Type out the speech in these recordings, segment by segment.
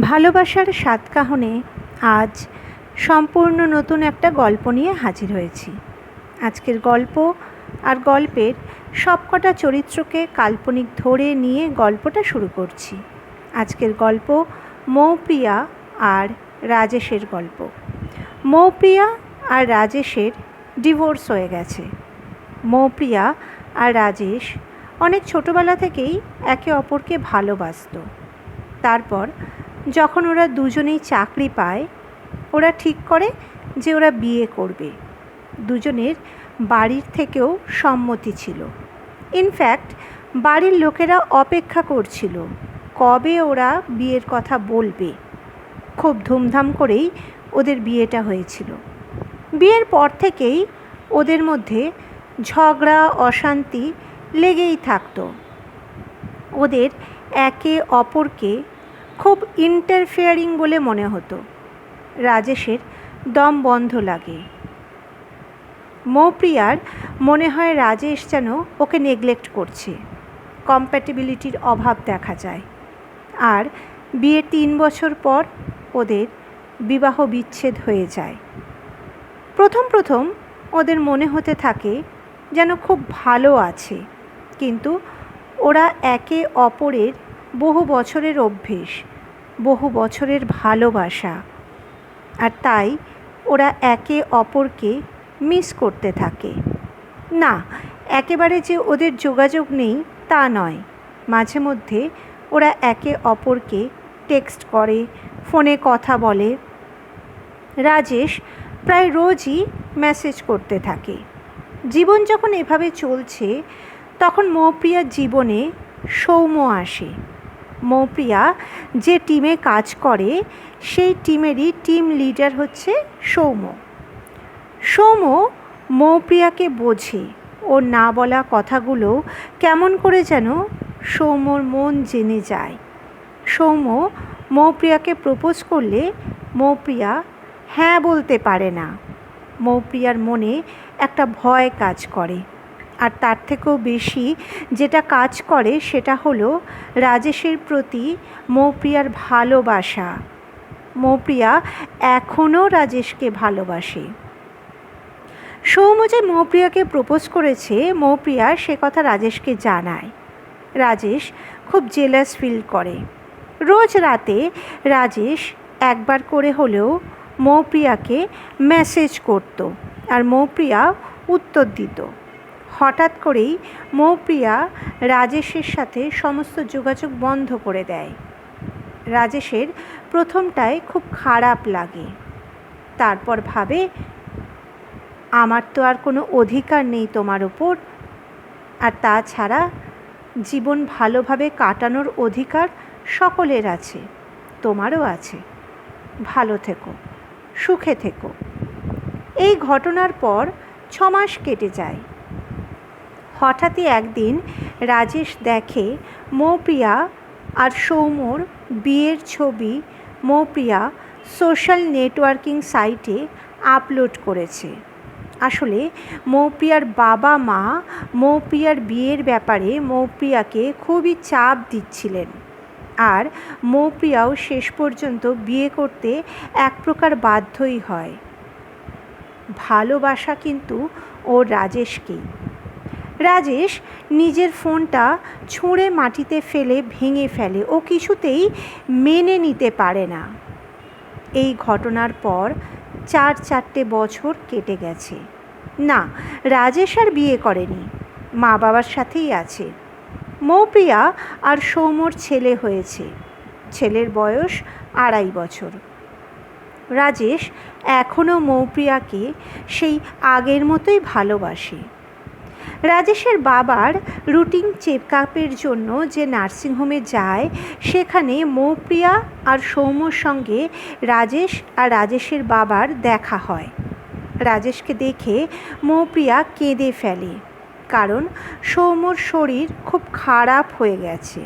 ভালোবাসার সাতকাহনে আজ সম্পূর্ণ নতুন একটা গল্প নিয়ে হাজির হয়েছি। আজকের গল্প আর গল্পের সবকটা চরিত্রকে কাল্পনিক ধরে নিয়ে গল্পটা শুরু করছি। আজকের গল্প মৌপ্রিয়া আর রাজেশের গল্প। মৌপ্রিয়া আর রাজেশের ডিভোর্স হয়ে গেছে। মৌপ্রিয়া আর রাজেশ অনেক ছোটোবেলা থেকেই একে অপরকে ভালোবাসত। তারপর যখন ওরা দুজনেই চাকরি পায়, ওরা ঠিক করে যে ওরা বিয়ে করবে। দুজনের বাড়ির থেকেও সম্মতি ছিল। ইনফ্যাক্ট বাড়ির লোকেরা অপেক্ষা করছিল, কবে ওরা বিয়ের কথা বলবে। খুব ধুমধাম করেই ওদের বিয়েটা হয়েছিল। বিয়ের পর থেকেই ওদের মধ্যে ঝগড়া, অশান্তি লেগেই থাকতো। ওদের একে অপরকে খুব ইন্টারফেয়ারিং বলে মনে হতো। রাজেশের দম বন্ধ লাগে। মৌপ্রিয়ার মনে হয় রাজেশ যেন ওকে নেগলেক্ট করছে। কম্প্যাটিবিলিটির অভাব দেখা যায়। আর বিয়ে তিন বছর পর ওদের বিবাহ বিচ্ছেদ হয়ে যায়। প্রথম প্রথম ওদের মনে হতে থাকে যেন খুব ভালো আছে। কিন্তু ওরা একে অপরের বহু বছরের অভ্যেস, বহু বছরের ভালোবাসা। আর তাই ওরা একে অপরকে মিস করতে থাকে। না, একেবারে যে ওদের যোগাযোগ নেই তা নয়। মাঝে মধ্যে ওরা একে অপরকে টেক্সট করে, ফোনে কথা বলে। রাজেশ প্রায় রোজই মেসেজ করতে থাকে। জীবন যখন এভাবে চলছে, তখন মৌপ্রিয়ার জীবনে সৌম্য আসে। মৌপ্রিয়া যে টিমে কাজ করে, সেই টিমেরই টিম লিডার হচ্ছে সৌম্য। সৌম্য মৌপ্রিয়াকে বোঝে, ওর না বলা কথাগুলো কেমন করে যেন সৌম্যর মন জেনে যায়। সৌম্য মৌপ্রিয়াকে প্রপোজ করলে মৌপ্রিয়া হ্যাঁ বলতে পারে না। মৌপ্রিয়ার মনে একটা ভয় কাজ করে। আর তার থেকেও বেশি যেটা কাজ করে সেটা হলো রাজেশের প্রতি মৌপ্রিয়ার ভালোবাসা। মৌপ্রিয়া এখনও রাজেশকে ভালোবাসে। সৌম্য যে মৌপ্রিয়াকে প্রপোজ করেছে, মৌপ্রিয়া সে কথা রাজেশকে জানায়। রাজেশ খুব জেলাস ফিল করে। রোজ রাতে রাজেশ একবার করে হলেও মৌপ্রিয়াকে মেসেজ করত আর মৌপ্রিয়া উত্তর দিত। হঠাৎ করেই মৌপ্রিয়া রাজেশের সাথে সমস্ত যোগাযোগ বন্ধ করে দেয়। রাজেশের প্রথমটায় খুব খারাপ লাগে। তারপর ভাবে, আমার তো আর কোনো অধিকার নেই তোমার ওপর আর তাছাড়া জীবন ভালোভাবে কাটানোর অধিকার সকলের আছে, তোমারও আছে। ভালো থেকো, সুখে থেকো। এই ঘটনার পর ছমাস কেটে যায়। হঠাৎই একদিন রাজেশ দেখে, মৌপ্রিয়া আর সৌম্যর বিয়ের ছবি মৌপ্রিয়া সোশ্যাল নেটওয়ার্কিং সাইটে আপলোড করেছে। আসলে মৌপ্রিয়ার বাবা মা মৌপ্রিয়ার বিয়ের ব্যাপারে মৌপ্রিয়াকে খুবই চাপ দিচ্ছিলেন। আর মৌপ্রিয়াও শেষ পর্যন্ত বিয়ে করতে এক প্রকার বাধ্যই হয়। ভালোবাসা কিন্তু ও রাজেশকেই। রাজেশ নিজের ফোনটা ছুঁড়ে মাটিতে ফেলে ভেঙে ফেলে। ও কিছুতেই মেনে নিতে পারে না। এই ঘটনার পর চার চারটে বছর কেটে গেছে। না, রাজেশ আর বিয়ে করেনি। মা বাবার সাথেই আছে। মৌপ্রিয়া আর সৌম্যর ছেলে হয়েছে। ছেলের বয়স আড়াই বছর। রাজেশ এখনও মৌপ্রিয়াকে সেই আগের মতোই ভালোবাসে। রাজেশের বাবার রুটিন চেক আপের জন্য যে নার্সিংহোমে যায়, সেখানে মৌপ্রিয়া আর সৌম্যর সঙ্গে রাজেশ আর রাজেশের বাবার দেখা হয়। রাজেশকে দেখে মৌপ্রিয়া কেঁদে ফেলে, কারণ সৌম্যর শরীর খুব খারাপ হয়ে গেছে।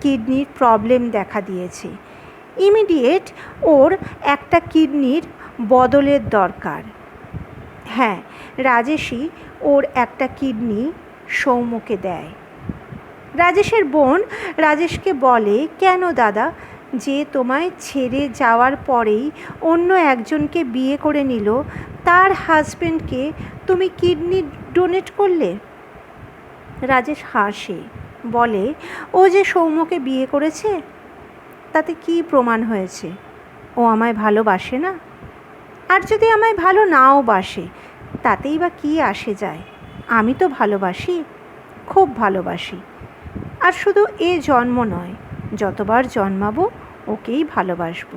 কিডনির প্রবলেম দেখা দিয়েছে। ইমিডিয়েট ওর একটা কিডনির বদলের দরকার। হ্যাঁ রাজেশই ওর একটা কিডনি সৌম্যকে দেয়। রাজেশের বোন রাজেশকে বলে, কেন দাদা? যে তোমায় ছেড়ে যাওয়ার পরেই অন্য একজনকে বিয়ে করে নিল, তার হাজবেন্ডকে তুমি কিডনি ডোনেট করলে? রাজেশ হাসে, বলে, ও যে সৌম্যকে বিয়ে করেছে, তাতে কি প্রমাণ হয়েছে? ও আমায় ভালোবাসে না? আর যদি আমায় ভালো নাও বাসে, তাতেই বা কী আসে যায়? আমি তো ভালোবাসি, খুব ভালোবাসি। আর শুধু এ জন্ম নয়, যতবার জন্মাবো, ওকেই ভালোবাসবো।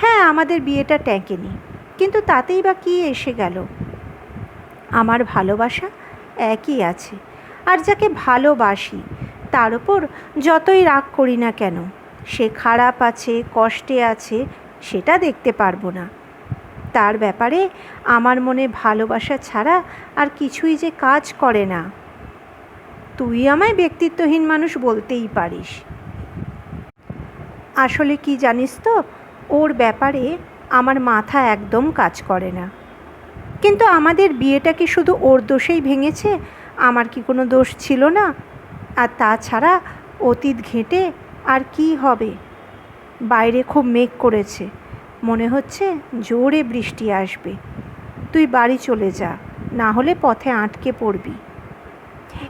হ্যাঁ আমাদের বিয়েটা ট্যাঁকেনি, কিন্তু তাতেই বা কী এসে গেল? আমার ভালোবাসা একই আছে, আর যাকে ভালোবাসি, তার ওপর যতই রাগ করি না কেন, সে খারাপ আছে, কষ্টে আছে, সেটা দেখতে পারব না। তার ব্যাপারে আমার মনে ভালোবাসা ছাড়া আর কিছুই যে কাজ করে না। তুই আমায় ব্যক্তিত্বহীন মানুষ বলতেই পারিস। আসলে কি জানিস তো, ওর ব্যাপারে আমার মাথা একদম কাজ করে না। কিন্তু আমাদের বিয়েটা কি শুধু ওর দোষেই ভেঙেছে? আমার কি কোনো দোষ ছিল না? আর তাছাড়া অতীত ঘেঁটে আর কি হবে? বাইরে খুব মেঘ করেছে। মনে হচ্ছে জোরে বৃষ্টি আসবে। তুই বাড়ি চলে যা, না হলে পথে আটকে পড়বি।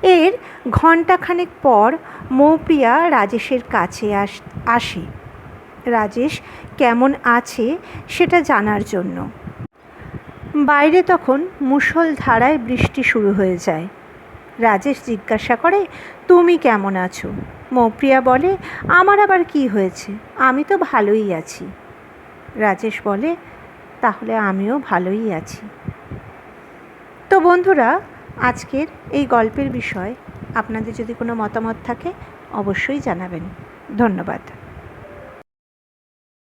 এর ঘণ্টাখানেক পর মৌপ্রিয়া রাজেশের কাছে আস, আসে। রাজেশ কেমন আছে সেটা জানার জন্য। বাইরে তখন মুষলধারায় বৃষ্টি শুরু হয়ে যায়। রাজেশ জিজ্ঞাসা করে, তুমি কেমন আছো? মৌপ্রিয়া বলে, আমার আবার কি হয়েছে? আমি তো ভালোই আছি। রাজেশ বলে, তাহলে আমিও ভালোই আছি। তো বন্ধুরা, আজকের এই গল্পের বিষয়, আপনাদের যদি কোনো মতামত থাকে, অবশ্যই জানাবেন। ধন্যবাদ।